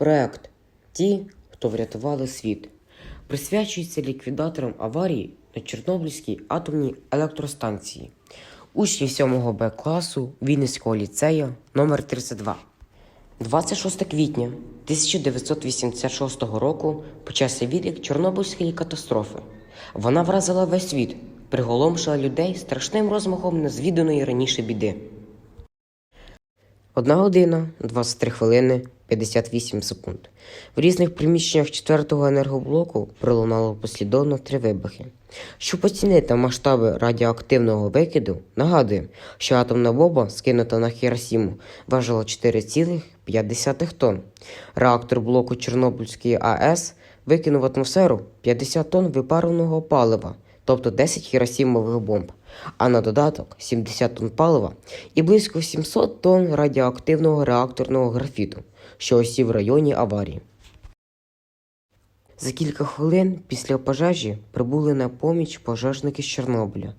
Проект Ті, хто врятували світ, присвячується ліквідаторам аварії на Чорнобильській атомній електростанції, учні 7 Б класу Вінницького ліцею номер 32 26 квітня 1986 року почався відлік Чорнобильської катастрофи. Вона вразила весь світ, приголомшила людей страшним розмахом незвіданої раніше біди. Одна година, 23 хвилини, 58 секунд. В різних приміщеннях 4-го енергоблоку пролунало послідовно три вибухи. Щоб оцінити масштаби радіоактивного викиду, нагадуємо, що атомна бомба, скинута на Хіросіму, важила 4,5 тонн. Реактор блоку Чорнобильської АЕС викинув в атмосферу 50 тонн випареного палива, тобто 10 хіросімових бомб, а на додаток 70 тонн палива і близько 700 тонн радіоактивного реакторного графіту, що осів в районі аварії. За кілька хвилин після пожежі прибули на поміч пожежники з Чорнобиля.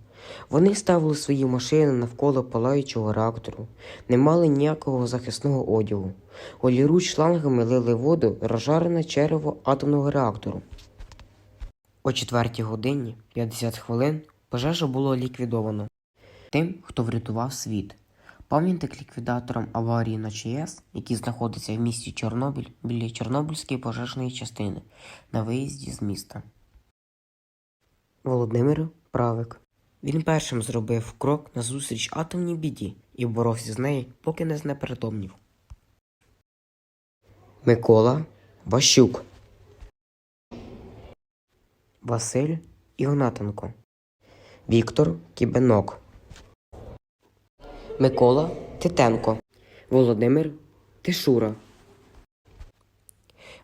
Вони ставили свої машини навколо палаючого реактору, не мали ніякого захисного одягу. Голіруч шлангами лили воду розжарене черево атомного реактору. О 4 годині 50 хвилин пожежа було ліквідовано. Тим, хто врятував світ. Пам'ятник ліквідаторам аварії на ЧАЕС, який знаходиться в місті Чорнобиль біля Чорнобильської пожежної частини на виїзді з міста. Володимир Правик. Він першим зробив крок назустріч атомній біді і боровся з нею, поки не знепритомнів. Микола Ващук. Василь Ігнатенко. Віктор Кібенок. Микола Титенко. Володимир Тишура.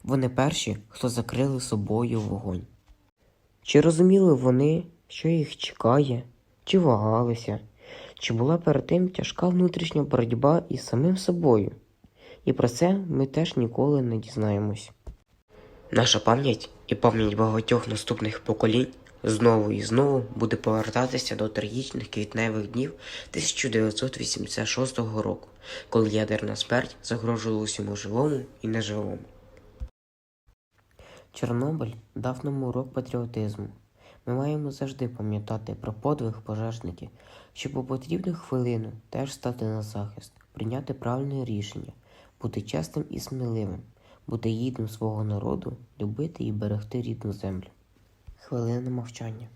Вони перші, хто закрили собою вогонь. Чи розуміли вони, що їх чекає, чи вагалися, чи була перед тим тяжка внутрішня боротьба із самим собою? І про це ми теж ніколи не дізнаємось. Наша пам'ять і пам'ять багатьох наступних поколінь знову і знову буде повертатися до трагічних квітневих днів 1986 року, коли ядерна смерть загрожувала усьому живому і неживому. Чорнобиль дав нам урок патріотизму. Ми маємо завжди пам'ятати про подвиг пожежників, щоб у потрібну хвилину теж стати на захист, прийняти правильне рішення, бути чесним і сміливим, бути гідним свого народу, любити і берегти рідну землю. Хвилина мовчання.